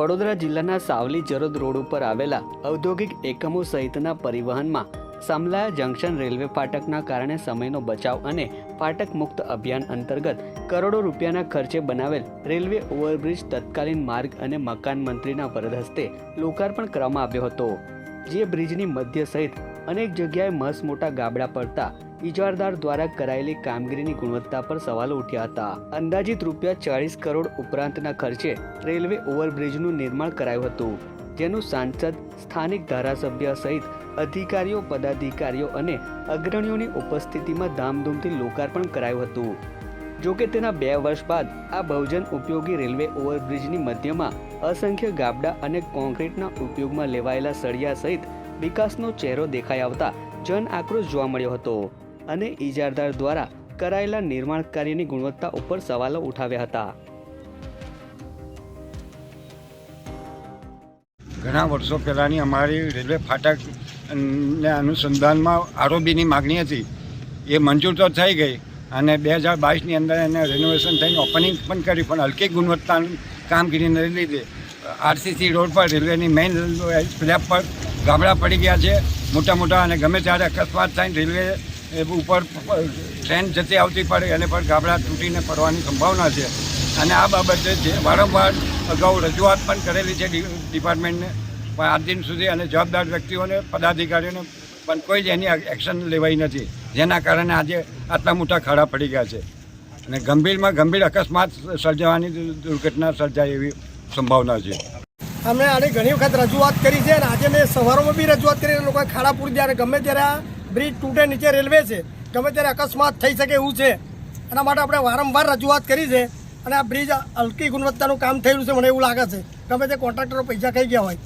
વડોદરા જિલ્લાના સાવલી જરોદ રોડ ઉપર આવેલા ઔદ્યોગિક એકમો સહિતના પરિવહનમાં સામલાયા જંકશન રેલવે ફાટકના કારણે સમયનો બચાવ અને ફાટક મુક્ત અભિયાન અંતર્ગત કરોડો રૂપિયાના ખર્ચે બનાવેલ રેલવે ઓવરબ્રિજ તત્કાલીન માર્ગ અને મકાન મંત્રીના વરદ હસ્તે લોકાર્પણ કરવામાં આવ્યો હતો. જે બ્રિજની મધ્ય સહિત અનેક જગ્યાએ મસ મોટા ગાબડા પડતા ઇજારદાર દ્વારા કરાયેલી કામગીરીની ગુણવત્તા પર સવાલો ઉઠ્યા હતા. અંદાજિત રૂપિયા ચાળીસ કરોડ ઉપરાંતના ખર્ચે રેલવે ઓવરબ્રિજનું નિર્માણ કરાયું હતું, જેનું સાંસદ, સ્થાનિક ધારાસભ્ય સહિત અધિકારીઓ, પદાધિકારીઓ અને અગ્રણીઓની ઉપસ્થિતિમાં ધામધૂમથી લોકાર્પણ કરાયું હતું. જોકે તેના બે વર્ષ બાદ આ બહુજન ઉપયોગી રેલવે ઓવરબ્રિજની મધ્યમાં અસંખ્ય ગાબડા અને કોન્ક્રીટના ઉપયોગમાં લેવાયેલા સળિયા સહિત વિકાસનો ચહેરો દેખાઈ આવતા જન આક્રોશ જોવા મળ્યો હતો. અને ઇજારદાર દ્વારા કરાયેલા નિર્માણ કાર્યની ગુણવત્તા ઉપર સવાલો ઉઠાવ્યા હતા. ઘણા વર્ષો પહેલાંની અમારી રેલવે ફાટક ને અનુસંધાનમાં આરોબીની માગણી હતી. એ મંજૂર તો થઈ ગઈ અને બે હજાર બાવીસની અંદર એને રિનોવેશન થઈને ઓપનિંગ પણ કરી, પણ હલકી ગુણવત્તાની કામગીરીને લીધે. આરસીસી રોડ પર રેલવેની મેઇન સ્લેબ પર ગામડા પડી ગયા છે. મોટા મોટા અને ગમે ત્યારે અકસ્માત થઈને રેલવે ઉપર ટ્રેન જતી આવતી પડે, એને પણ ગાબડા તૂટીને પડવાની સંભાવના છે. અને આ બાબતે જે વારંવાર અગાઉ રજૂઆત પણ કરેલી છે ડિપાર્ટમેન્ટને, પણ આજ દિન સુધી અને જવાબદાર વ્યક્તિઓને, પદાધિકારીઓને પણ કોઈ જ એની એક્શન લેવાઈ નથી, જેના કારણે આજે આટલા મોટા ખાડા પડી ગયા છે. અને ગંભીરમાં ગંભીર અકસ્માત સર્જાવાની દુર્ઘટના સર્જાય એવી સંભાવના છે. અમે આની ઘણી વખત રજૂઆત કરી છે અને આજે મેં સવારોમાં બી રજૂઆત કરી લોકોએ ખાડા પૂરી ત્યારે ગમે ત્યારે બ્રિજ તૂટે નીચે રેલવે છે. ગમે ત્યારે અકસ્માત થઈ શકે એવું છે. એના માટે આપણે વારંવાર રજૂઆત કરી છે અને આ બ્રિજ હલકી ગુણવત્તાનું કામ થયેલું છે, મને એવું લાગે છે. ગમે તે કોન્ટ્રાક્ટરો પૈસા ખાઈ ગયા હોય.